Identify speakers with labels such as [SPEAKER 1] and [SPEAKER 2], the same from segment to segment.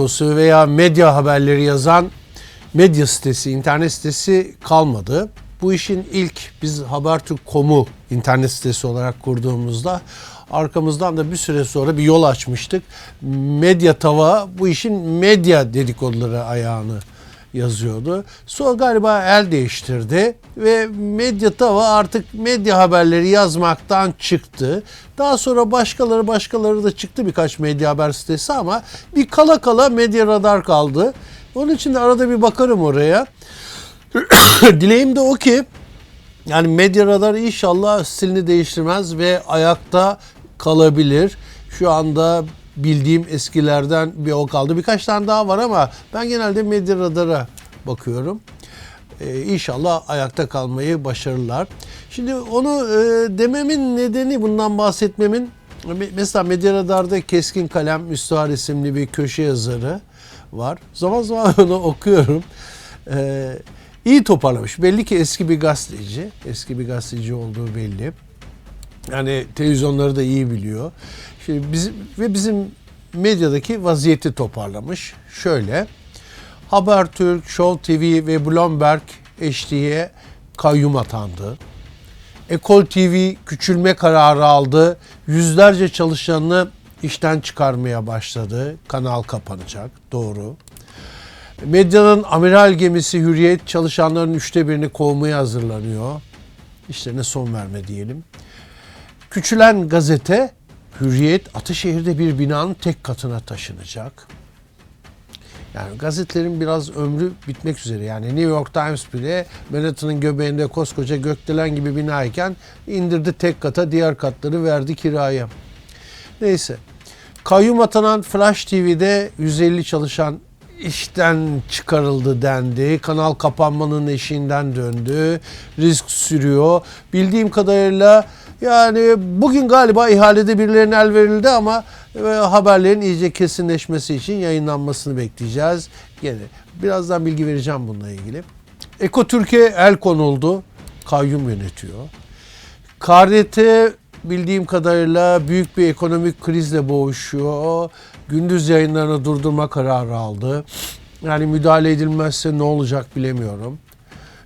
[SPEAKER 1] dedikosu veya medya haberleri yazan medya sitesi, internet sitesi kalmadı. Bu işin ilk biz Habertürk.com'u internet sitesi olarak kurduğumuzda arkamızdan da bir süre sonra bir yol açmıştık. Medya Tava bu işin medya dedikoduları ayağını yazıyordu. Sonra galiba el değiştirdi ve Medya Tava artık medya haberleri yazmaktan çıktı. Daha sonra başkaları başkaları da çıktı birkaç medya haber sitesi ama bir kala kala Medya Radar kaldı. Onun için de arada bir bakarım oraya. Dileğim de o ki yani Medya Radar inşallah stilini değiştirmez ve ayakta kalabilir. Şu anda bildiğim eskilerden bir o kaldı. Birkaç tane daha var ama ben genelde Medya Radar'a bakıyorum. Ee, inşallah ayakta kalmayı başarırlar. Şimdi onu e, dememin nedeni bundan bahsetmemin me- mesela Medya Radar'da Keskin Kalem Müstahar isimli bir köşe yazarı var. Zaman zaman onu okuyorum. Ee, iyi toparlamış. Belli ki eski bir gazeteci. Eski bir gazeteci olduğu belli. Yani televizyonları da iyi biliyor. Şimdi bizim ve bizim medyadaki vaziyeti toparlamış. Şöyle. Habertürk, Show TV ve Bloomberg HD'ye kayyum atandı. Ekol TV küçülme kararı aldı. Yüzlerce çalışanını işten çıkarmaya başladı. Kanal kapanacak. Doğru. Medyanın amiral gemisi Hürriyet çalışanların üçte birini kovmaya hazırlanıyor. İşlerine son verme diyelim. Küçülen gazete Hürriyet Ataşehir'de bir binanın tek katına taşınacak. Yani gazetelerin biraz ömrü bitmek üzere. Yani New York Times bile Manhattan'ın göbeğinde koskoca gökdelen gibi binayken indirdi tek kata diğer katları verdi kiraya. Neyse. Kayyum atanan Flash TV'de 150 çalışan işten çıkarıldı dendi. Kanal kapanmanın eşiğinden döndü. Risk sürüyor. Bildiğim kadarıyla yani bugün galiba ihalede birilerine el verildi ama e, haberlerin iyice kesinleşmesi için yayınlanmasını bekleyeceğiz. Gene birazdan bilgi vereceğim bununla ilgili. Eko Türkiye el konuldu. Kayyum yönetiyor. KRT bildiğim kadarıyla büyük bir ekonomik krizle boğuşuyor. Gündüz yayınlarını durdurma kararı aldı. Yani müdahale edilmezse ne olacak bilemiyorum.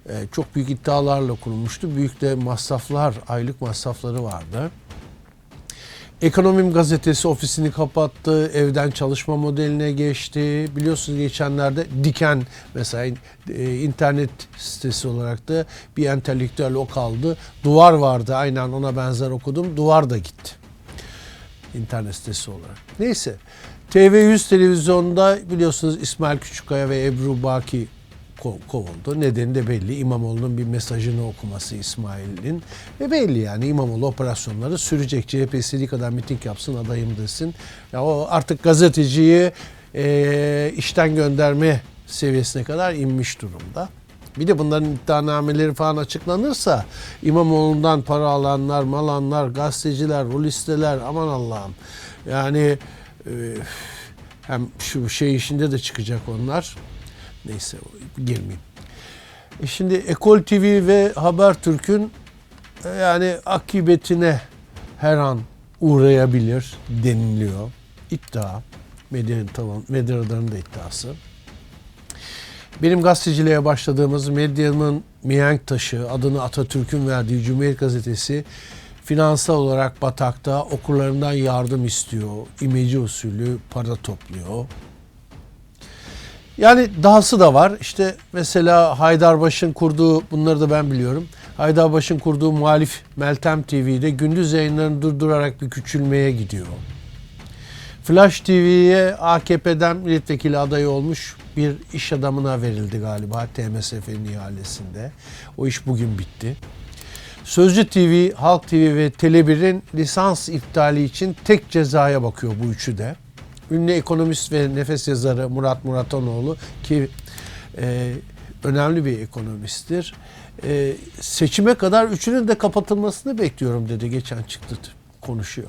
[SPEAKER 1] Ee, çok büyük iddialarla kurulmuştu. Büyük de masraflar, aylık masrafları vardı. Ekonomim gazetesi ofisini kapattı, evden çalışma modeline geçti. Biliyorsunuz geçenlerde Diken mesela e, internet sitesi olarak da bir entelektüel o kaldı. Duvar vardı aynen ona benzer okudum. Duvar da gitti. İnternet sitesi olarak. Neyse. TV100 televizyonda biliyorsunuz İsmail Küçükkaya ve Ebru Baki kovuldu. Nedeni de belli. İmamoğlu'nun bir mesajını okuması İsmail'in. Ve belli yani İmamoğlu operasyonları sürecek. CHP istediği kadar miting yapsın adayım desin. Ya o artık gazeteciyi e, işten gönderme seviyesine kadar inmiş durumda. Bir de bunların iddianameleri falan açıklanırsa İmamoğlu'ndan para alanlar, mal alanlar, gazeteciler, bu listeler aman Allah'ım. Yani e, hem şu şey işinde de çıkacak onlar. Neyse girmeyeyim. E şimdi Ekol TV ve Habertürk'ün e, yani akıbetine her an uğrayabilir deniliyor. İddia. Medyanın tamam, medya radarının da iddiası. Benim gazeteciliğe başladığımız medyanın mihenk taşı, adını Atatürk'ün verdiği Cumhuriyet Gazetesi finansal olarak batakta okurlarından yardım istiyor. İmece usulü para topluyor. Yani dahası da var. İşte mesela Haydarbaş'ın kurduğu, bunları da ben biliyorum. Haydarbaş'ın kurduğu muhalif Meltem TV'de gündüz yayınlarını durdurarak bir küçülmeye gidiyor. Flash TV'ye AKP'den milletvekili adayı olmuş bir iş adamına verildi galiba TMSF'nin ihalesinde. O iş bugün bitti. Sözcü TV, Halk TV ve Tele1'in lisans iptali için tek cezaya bakıyor bu üçü de. Ünlü ekonomist ve nefes yazarı Murat Muratanoğlu ki e, önemli bir ekonomisttir. E, seçime kadar üçünün de kapatılmasını bekliyorum dedi geçen çıktı konuşuyor.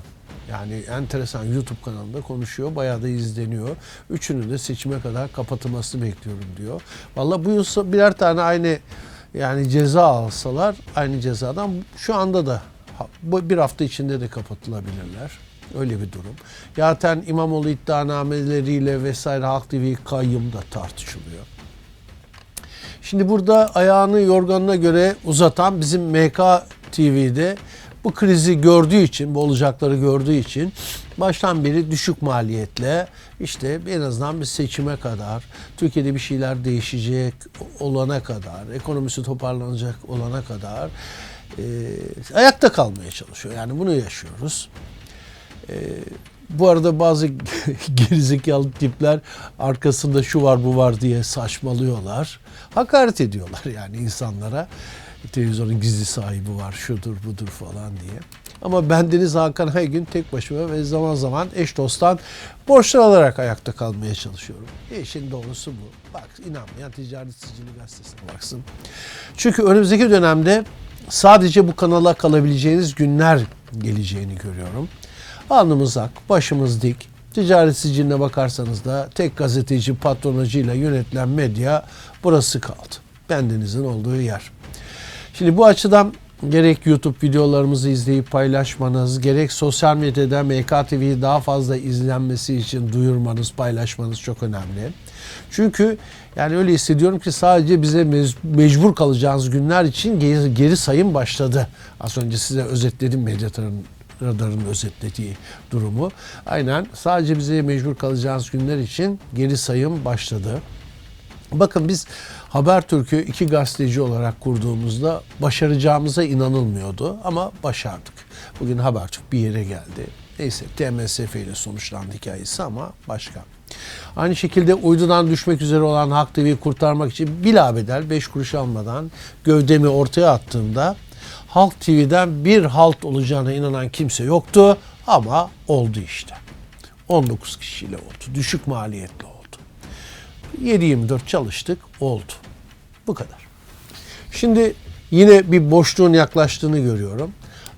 [SPEAKER 1] Yani enteresan YouTube kanalında konuşuyor. Bayağı da izleniyor. Üçünün de seçime kadar kapatılmasını bekliyorum diyor. Vallahi bu yıl birer tane aynı yani ceza alsalar aynı cezadan şu anda da bir hafta içinde de kapatılabilirler. Öyle bir durum. Zaten İmamoğlu iddianameleriyle vesaire Halk TV kayyum da tartışılıyor. Şimdi burada ayağını yorganına göre uzatan bizim MK TV'de bu krizi gördüğü için, bu olacakları gördüğü için baştan beri düşük maliyetle işte en azından bir seçime kadar, Türkiye'de bir şeyler değişecek olana kadar, ekonomisi toparlanacak olana kadar e, ayakta kalmaya çalışıyor. Yani bunu yaşıyoruz. Bu arada bazı gerizekalı tipler arkasında şu var bu var diye saçmalıyorlar. Hakaret ediyorlar yani insanlara. Televizyonun gizli sahibi var şudur budur falan diye. Ama ben Deniz Hakan Aygün tek başıma ve zaman zaman eş dosttan borçlar alarak ayakta kalmaya çalışıyorum. E işin doğrusu bu. Bak inanmayan Ticaret Sicili Gazetesi'ne baksın. Çünkü önümüzdeki dönemde sadece bu kanala kalabileceğiniz günler geleceğini görüyorum. Alnımız ak, başımız dik. Ticaret siciline bakarsanız da tek gazeteci patronajıyla yönetilen medya burası kaldı. Bendenizin olduğu yer. Şimdi bu açıdan gerek YouTube videolarımızı izleyip paylaşmanız, gerek sosyal medyada MK TV'yi daha fazla izlenmesi için duyurmanız, paylaşmanız çok önemli. Çünkü yani öyle hissediyorum ki sadece bize mecbur kalacağınız günler için geri, sayım başladı. Az önce size özetledim Medyatar'ın radarın özetlediği durumu. Aynen sadece bize mecbur kalacağınız günler için geri sayım başladı. Bakın biz Habertürk'ü iki gazeteci olarak kurduğumuzda başaracağımıza inanılmıyordu ama başardık. Bugün Habertürk bir yere geldi. Neyse TMSF ile sonuçlandı hikayesi ama başka. Aynı şekilde uydudan düşmek üzere olan Halk TV'yi kurtarmak için bilabedel 5 kuruş almadan gövdemi ortaya attığımda Halk TV'den bir halt olacağına inanan kimse yoktu ama oldu işte. 19 kişiyle oldu. Düşük maliyetli oldu. 7-24 çalıştık oldu. Bu kadar. Şimdi yine bir boşluğun yaklaştığını görüyorum.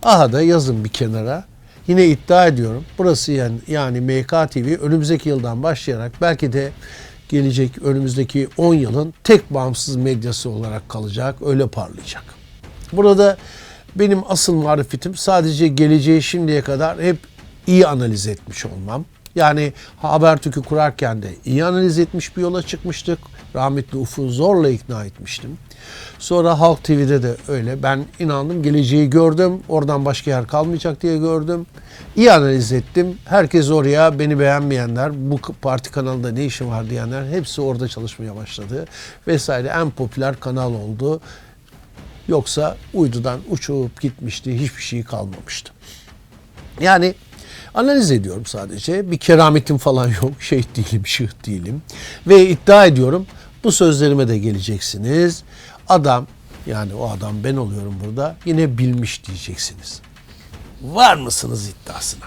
[SPEAKER 1] Aha da yazın bir kenara. Yine iddia ediyorum. Burası yani, yani MK TV önümüzdeki yıldan başlayarak belki de gelecek önümüzdeki 10 yılın tek bağımsız medyası olarak kalacak. Öyle parlayacak. Burada benim asıl marifetim sadece geleceği şimdiye kadar hep iyi analiz etmiş olmam. Yani Habertürk'ü kurarken de iyi analiz etmiş bir yola çıkmıştık. Rahmetli Ufuk'u zorla ikna etmiştim. Sonra Halk TV'de de öyle. Ben inandım, geleceği gördüm. Oradan başka yer kalmayacak diye gördüm. İyi analiz ettim. Herkes oraya, beni beğenmeyenler, bu parti kanalında ne işim var diyenler hepsi orada çalışmaya başladı. Vesaire en popüler kanal oldu. Yoksa uydudan uçup gitmişti, hiçbir şey kalmamıştı. Yani analiz ediyorum sadece. Bir kerametim falan yok. Şehit değilim, şıht değilim. Ve iddia ediyorum bu sözlerime de geleceksiniz. Adam yani o adam ben oluyorum burada yine bilmiş diyeceksiniz. Var mısınız iddiasına?